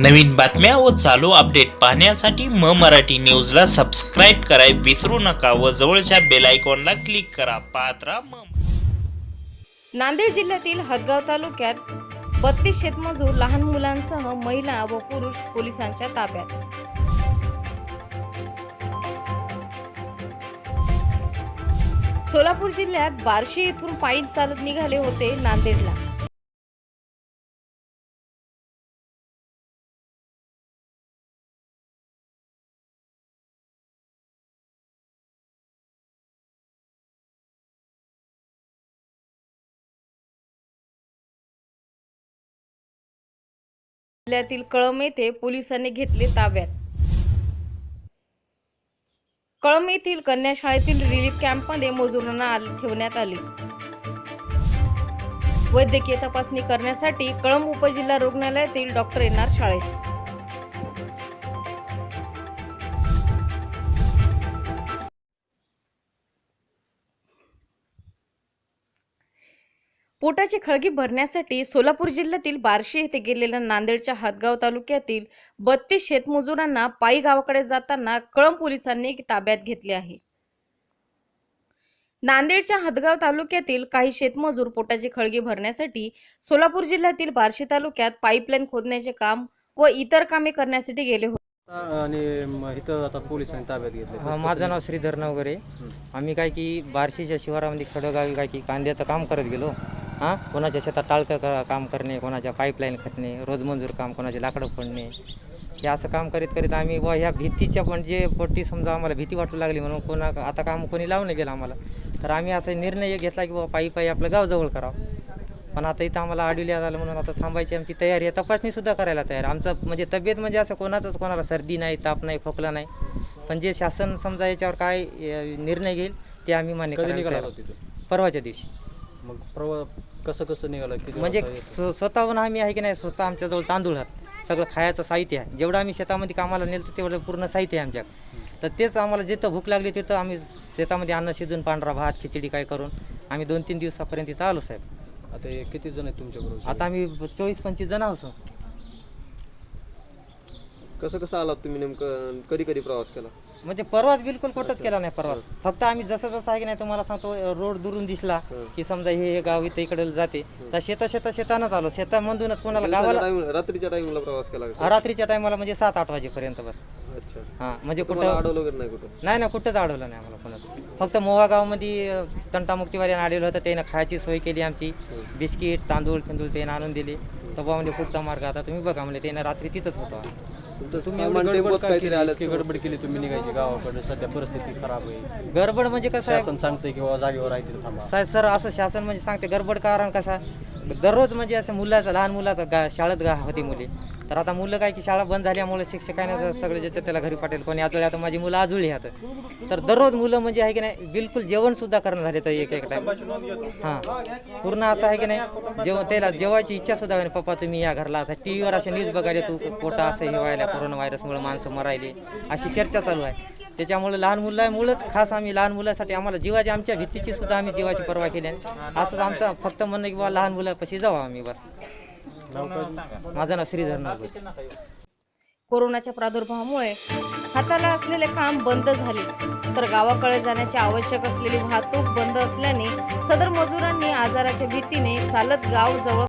नवीन बातम्या व चालू अपडेट पाहण्यासाठी म मराठी न्यूजला सबस्क्राईब कराय विसरू नका व जवळच्या बेल आयकॉनला क्लिक करा. पाहत राहा म नांदेड जिल्ह्यातील हदगाव तालुक्यात बत्तीस शेतमजूर लहान मुलांसह महिला व पुरुष पोलिसांच्या ताब्यात. सोलापूर जिल्ह्यात बार्शी येथून पायी चालत निघाले होते नांदेडला. जिल्ह्यातील कळम येथे पोलिसांनी घेतले ताब्यात. कळम येथील कन्या शाळेतील रिलीफ कॅम्पमध्ये मजुरांना ठेवण्यात आले. वैद्यकीय तपासणी करण्यासाठी कळंब उपजिल्हा रुग्णालयातील डॉक्टर येणार शाळेत. पोटाची खळगी भरण्यासाठी सोलापूर जिल्ह्यातील बार्शी येथे गेलेल्या नांदेडच्या हदगाव तालुक्यातील बत्तीस शेतमजुरांना पायी गावाकडे जाताना कळंब पोलिसांनी ताब्यात घेतले आहे. नांदेडच्या हदगाव तालुक्यातील काही शेतमजूर पोटाची खळगी भरण्यासाठी सोलापूर जिल्ह्यातील बार्शी तालुक्यात पाईपलाईन खोदण्याचे काम व इतर कामे करण्यासाठी गेले होते. आणि इथं आता पोलिसांनी ताब्यात घेतले हा माझं नाव श्रीधर नवगरे. आम्ही काय की बार्शीच्या शिवारामध्ये खडगावी काय की कांद्याचं काम करत गेलो. हां? कोणाच्या शेतात टाळकं क- काम करणे कोणाच्या पाईपलाईन खतणे रोजमजूर काम कोणाचे लाकडं फोडणे. हे असं काम करीत करीत आम्ही व ह्या भीतीच्या म्हणजे पोटी समजा आम्हाला भीती वाटू लागली म्हणून कोणा आता काम कोणी लावून गेलं आम्हाला. तर आम्ही असा निर्णय घेतला की बाबा पायी पायी आपलं गाव जवळ करावं. पण आता इथं आम्हाला आडविल्या झालं म्हणून आता थांबायची आमची तयारी आहे. तपासणीसुद्धा करायला तयार. आमचं म्हणजे तब्येत म्हणजे असं कोणाचंच कोणाला सर्दी नाही ताप नाही खोकला नाही. पण जे शासन समजा याच्यावर काय निर्णय घेईल ते आम्ही मान्य करायला परवाच्या दिवशी. मग प्रवा कसं कसं निघालं किती म्हणजे वाजता येतं? स्व- स्वतःहून आम्ही आहे की नाही स्वतः आमच्याजवळ तांदूळ आहेत सगळं खायचं साहित्य आहे. जेवढं आम्ही शेतामध्ये कामाला नेलं तेवढं पूर्ण साहित्य आहे आमच्याकडे. तर तेच आम्हाला जिथं भूक लागली तिथं आम्ही शेतामध्ये अन्न शिजून पांढरा भात खिचडी काय करून आम्ही दोन तीन दिवसापर्यंत इथं आलो साहेब. आता हे किती जण आहेत तुमच्याबरोबर? आता आम्ही चोवीस पंचवीस जण आहोत कसं कसं आलात तुम्ही नेमकं कधी कधी प्रवास केला? म्हणजे परवाच बिलकुल कुठंच केला नाही परवाच फक्त आम्ही जसं जसं आहे की नाही तुम्हाला सांगतो रोड दुरून दिसला. की समजा हे हे गाव इथं इकडे जाते. तर शेता शेता शेतानंच आलो. शेतामधूनच कोणाला दिवसाच्या गावाला time- रात्रीच्या टाइमला प्रवास केला का? रात्रीच्या टायमाला म्हणजे सात आठ वाजेपर्यंत बस. अच्छा. हां म्हणजे तुम्हाला कुठं अडवलं वगैरे नाही कुठं? नाही ना कुठंच अडवलं नाही आम्हाला कोणाचं फक्त मोवा गावमध्ये अं, तंटामुक्तीवाल्यानं आलेलं होतं त्यानं खायची सोय केली आमची. हं. बिस्किट तांदूळ फिंदूळ त्यानं आणून दिले. तर बुवा म्हणजे पुढचा मार्ग आता तुम्ही बघा म्हणजे त्यानं रात्री तिथंच होतो तुम्ही सामान एवढी गडबड का काहीतरी केली? आलं की गडबड केली तुम्ही निघायची गावाकडे सध्या परिस्थिती खराब आहे. गडबड म्हणजे कसं आहे? शासन सांगते की बाबा जागेवर आहे तिथे थांबा. साहेब सर असं शासन म्हणजे सांगते गडबड कारण कसा? दररोज म्हणजे असं मुलाचा लहान मुलाचा गा शाळेत गा होती मुली. तर आता मुलं काय की शाळा बंद झाल्यामुळे शिक्षकाने सगळे ज्याच्या त्याला घरी पाठेल कोणी आजोळी आता माझी मुलं आजुळी आहेत. तर दररोज मुलं म्हणजे आहे की नाही बिलकुल जेवण सुद्धा करणं झाले तर एक एक टाइम हां. पूर्ण असं आहे की नाही जेवण त्याला जेवायची इच्छा सुद्धा होईल पप्पा तुम्ही या घरला आता टी व्हीवर असे न्यूज बघायला तू पोटा असं हे व्हायला कोरोना व्हायरसमुळे माणसं मरायली अशी चर्चा चालू आहे. त्याच्यामुळे लहान मुलामुळेच खास आम्ही लहान मुलासाठी आम्हाला जीवाची आमच्या भीतीची सुद्धा आम्ही जीवाची पर्वा केली आहे. असंच आमचं फक्त म्हणणं की बाबा लहान मुलापाशी जाऊ आम्ही बस. माझं नाव श्रीधर कोरोनाच्या प्रादुर्भावामुळे हाताला असलेले काम बंद झाले. तर गावाकडे जाण्याची आवश्यक असलेली वाहतूक बंद असल्याने सदर मजुरांनी आजाराच्या भीतीने चालत गाव जवळ